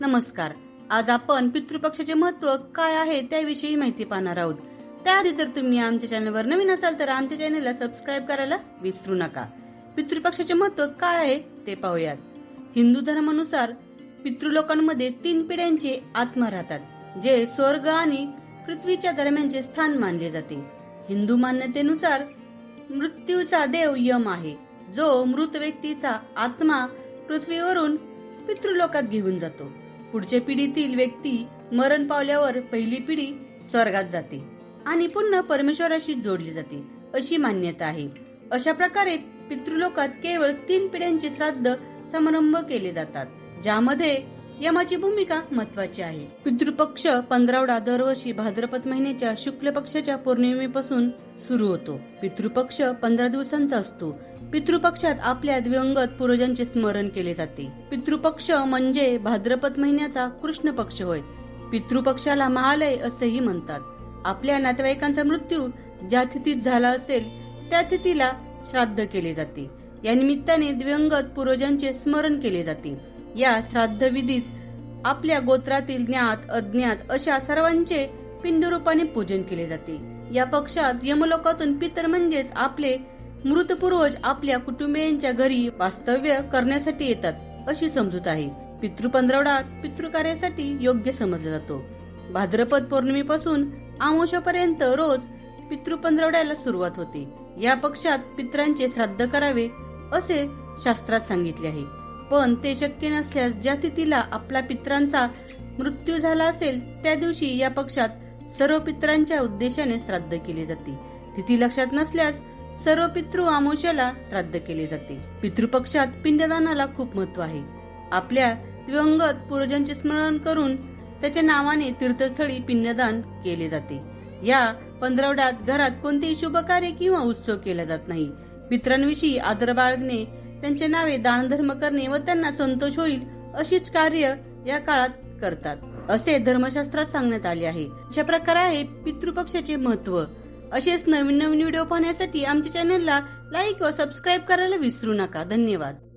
नमस्कार. आज आपण पितृपक्षाचे महत्त्व काय आहे त्याविषयी माहिती पाहणार आहोत. त्याआधी जर तुम्ही आमच्या चॅनलवर नवीन असाल तर आमच्या चॅनलला सबस्क्राईब करायला विसरू नका. पितृपक्षाचे महत्त्व काय आहे ते पाहूयात. हिंदू धर्मानुसार पितृलोकांमध्ये तीन पिढ्यांचे आत्मा राहतात जे स्वर्ग आणि पृथ्वीच्या दरम्यानचे स्थान मानले जाते. हिंदू मान्यतेनुसार मृत्यूचा देव यम आहे जो मृत व्यक्तीचा आत्मा पृथ्वीवरून पितृलोकात घेऊन जातो. पुढच्या पिढीतील व्यक्ती मरण पावल्यावर पहिली पिढी स्वर्गात जाते आणि पुन्हा परमेश्वराशी जोडली जाते अशी मान्यता आहे. अशा प्रकारे पितृलोकात केवळ तीन पिढ्यांचे श्राद्ध समारंभ केले जातात ज्यामध्ये यमाची भूमिका महत्वाची आहे. पितृपक्ष पंधरावडा दरवर्षी भाद्रपद महिन्याच्या शुक्ल पक्षाच्या पौर्णिमेपासून सुरू होतो. पितृपक्ष पंधरा दिवसांचा असतो. पितृपक्षात आपल्या दिवंगत पूर्वजांचे स्मरण केले जाते. पितृपक्ष म्हणजे भाद्रपद महिन्याचा कृष्ण पक्ष होय. पितृपक्षाला महालय असेही म्हणतात. आपल्या नातेवाईकांचा मृत्यू ज्या तिथीत झाला असेल त्या तिथीला श्राद्ध केले जाते. या निमित्ताने दिवंगत पूर्वजांचे स्मरण केले जाते. या श्राद्ध विधीत आपल्या गोत्रातील ज्ञात अज्ञात अशा सर्वांचे पिंडरूपाने पूजन केले जाते. या पक्षात यमलोकातून पितर म्हणजेच आपले मृत पूर्वज आपल्या कुटुंबियांच्या घरी वास्तव्य करण्यासाठी येतात अशी समजूत आहे. पितृ पंधरवडा पितृकार्यासाठी योग्य समजला जातो. भाद्रपद पौर्णिमेपासून आमोशापर्यंत रोज पितृ पंधरवड्याला सुरुवात होते. या पक्षात पित्रांचे श्राद्ध करावे असे शास्त्रात सांगितले आहे. पण ते शक्य नसल्यास ज्या तिथीला आपला पित्रांचा मृत्यू झाला असेल त्या दिवशी या पक्षात सर्व पित्रांच्या उद्देशाने श्राद्ध केले जाते. तिथी लक्षात नसल्यास सर्व पितृ आमोशाला श्राद्ध केले जाते. पितृपक्षात पिंडदानाला खूप महत्त्व आहे. आपल्या दिवंगत पूर्वजांचे स्मरण करून त्याच्या नावाने तीर्थस्थळी पिंडदान केले जाते. या पंधरवड्यात घरात कोणतेही शुभ कार्य किंवा उत्सव केला जात नाही. मित्रांविषयी आदर बाळगणे त्यांचे नावे दानधर्म करणे व त्यांना संतोष होईल अशीच कार्य या काळात करतात. असे धर्मशास्त्रात सांगण्यात आले आहे. अशा प्रकारे आहे पितृपक्षाचे महत्त्व असेच नवीन नवीन व्हिडिओ पाहण्यासाठी आमच्या चॅनलला लाईक व सबस्क्राईब करायला विसरू नका. धन्यवाद.